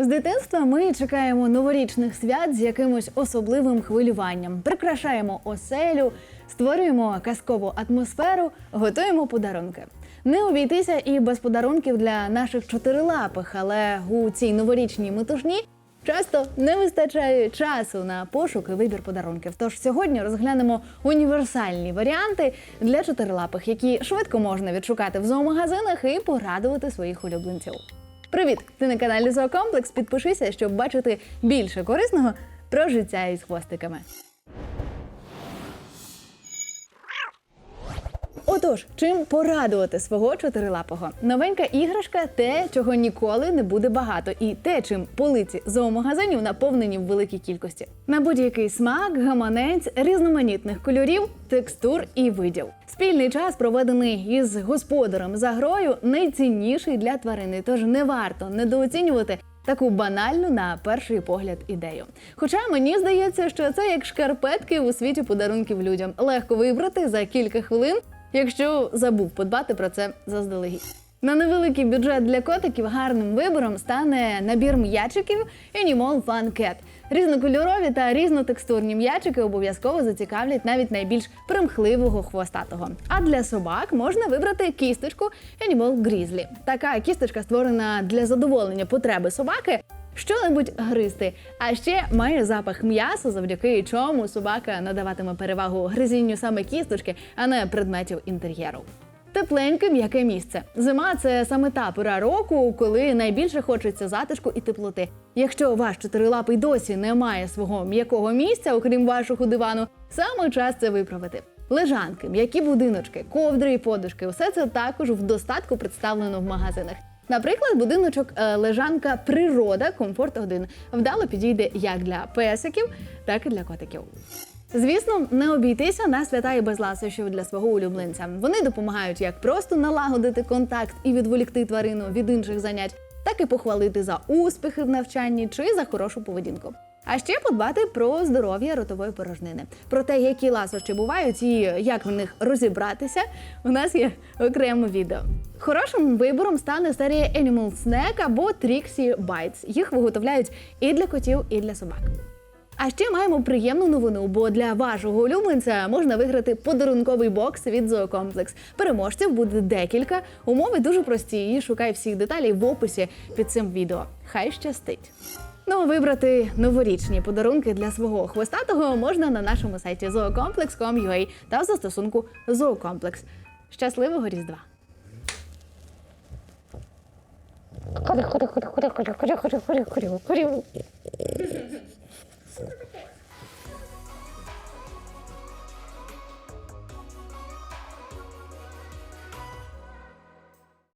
З дитинства ми чекаємо новорічних свят з якимось особливим хвилюванням, прикрашаємо оселю, створюємо казкову атмосферу, готуємо подарунки. Не обійтися і без подарунків для наших чотирилапих, але у цій новорічній метушні часто не вистачає часу на пошук і вибір подарунків. Тож сьогодні розглянемо універсальні варіанти для чотирилапих, які швидко можна відшукати в зоомагазинах і порадувати своїх улюбленців. Привіт! Ти на каналі Зоокомплекс. Підпишися, щоб бачити більше корисного про життя із хвостиками. Отож, чим порадувати свого чотирилапого? Новенька іграшка те, чого ніколи не буде багато, і те, чим полиці зоомагазинів наповнені в великій кількості. На будь-який смак, гаманець, різноманітних кольорів, текстур і видів. Спільний час, проведений із господарем за грою, найцінніший для тварини, тож не варто недооцінювати таку банальну на перший погляд ідею. Хоча мені здається, що це як шкарпетки у світі подарунків людям. Легко вибрати за кілька хвилин, якщо забув подбати про це заздалегідь. На невеликий бюджет для котиків гарним вибором стане набір м'ячиків Animal Fun Cat. Різнокольорові та різнотекстурні м'ячики обов'язково зацікавлять навіть найбільш примхливого хвостатого. А для собак можна вибрати кісточку Animal Grizzly. Така кісточка створена для задоволення потреби собаки. Що-небудь гризти, а ще має запах м'яса, завдяки чому собака надаватиме перевагу гризінню саме кісточки, а не предметів інтер'єру. Тепленьке м'яке місце. Зима це саме та пора року, коли найбільше хочеться затишку і теплоти. Якщо ваш чотирилапий досі не має свого м'якого місця, окрім вашого дивану, саме час це виправити. Лежанки, м'які будиночки, ковдри і подушки усе це також в достатку представлено в магазинах. Наприклад, будиночок е, лежанка Природа Комфорт 1 вдало підійде як для песиків, так і для котиків. Звісно, не обійтися на свята і без ласощів для свого улюбленця. Вони допомагають як просто налагодити контакт і відволікти тварину від інших занять, так і похвалити за успіхи в навчанні чи за хорошу поведінку. А ще подбати про здоров'я ротової порожнини. Про те, які ласощі бувають і як в них розібратися, у нас є окреме відео. Хорошим вибором стане серія Animal Snack або Trixie Bites. Їх виготовляють і для котів, і для собак. А ще маємо приємну новину, бо для вашого улюбленця можна виграти подарунковий бокс від Зоокомплекс. Переможців буде декілька. Умови дуже прості. І шукай всіх деталей в описі під цим відео. Хай щастить! Ну, вибрати новорічні подарунки для свого хвостатого можна на нашому сайті zoocomplex.com.ua та в застосунку Зоокомплекс. Щасливого Різдва! Ходи, ходи, ходи, ходи, ходи, ходи, ходи, ходи, ходи.